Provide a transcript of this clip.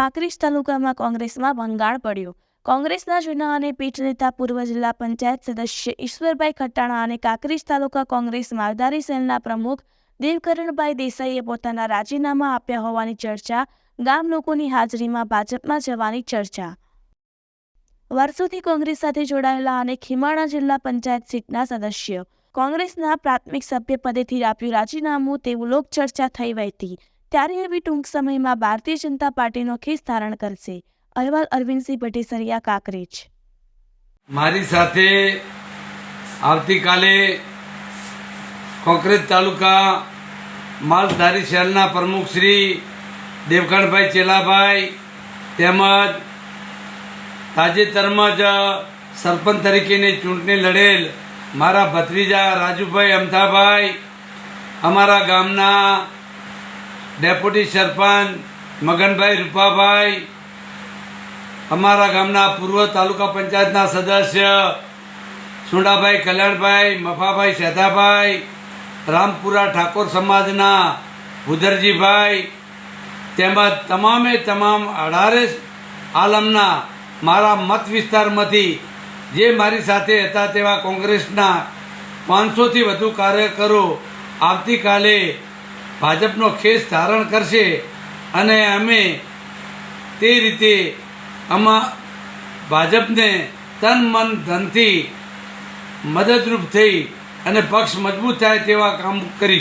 કાંકરેજ તાલુકામાં કોંગ્રેસમાં ભંગાણ પડ્યો. કોંગ્રેસના જૂના અને પીઠ નેતા પૂર્વ જિલ્લા પંચાયત સદસ્ય ઈશ્વરભાઈ ખટાણા અને કાંકરેજ તાલુકા કોંગ્રેસ માલધારી સેલના પ્રમુખ દેવકરણભાઈ દેસાઈએ પોતાના રાજીનામા આપ્યા હોવાની ચર્ચા, ગામ લોકોની હાજરીમાં ભાજપમાં જવાની ચર્ચા. વર્ષોથી કોંગ્રેસ સાથે જોડાયેલા અને ખીમાણા જિલ્લા પંચાયત સીટના સદસ્ય. કોંગ્રેસના પ્રાથમિક સભ્ય પદેથી આપ્યું રાજીનામું તેવું લોકચર્ચા થઈ વહેતી. ત્યારે એવી ટૂંક સમયમાં ભારતીય જનતા પાર્ટીનો ખેસ ધારણ કરશે. અહેવાલ અરવિંદસિંહ ભટ્ટેસરિયા, કાકરેજ. મારી સાથે આવતીકાલે કોંકરેજ તાલુકા માલધારી શહેરના પ્રમુખ શ્રી દેવકાણભાઈ ચેલાભાઈ તેમજ તાજેતરમાં જ સરપંચ તરીકેની ચૂંટણી લડેલ મારા ભત્રીજા રાજુભાઈ અમથાભાઈ, અમારા ગામના ડેપ્યુટી સરપંચ મગનભાઈ રૂપાભાઈ, અમારા ગામના પૂર્વ તાલુકા પંચાયતના સદસ્ય સુંડાભાઈ કલ્યાણભાઈ, મફાભાઈ સેધાભાઈ, રામપુરા ઠાકોર સમાજના ભુદરજીભાઈ તેમજ તમામે તમામ અઢારે આલમના મારા મત વિસ્તારમાંથી જે મારી સાથે હતા તેવા કોંગ્રેસના પાંચસોથી વધુ કાર્યકરો આવતીકાલે ભાજપનો ખેસ ધારણ કરશે અને અમે તે રીતે આમાં ભાજપને તન મન ધનથી મદદરૂપ થઈ અને પક્ષ મજબૂત થાય તેવા કામ કરીશ.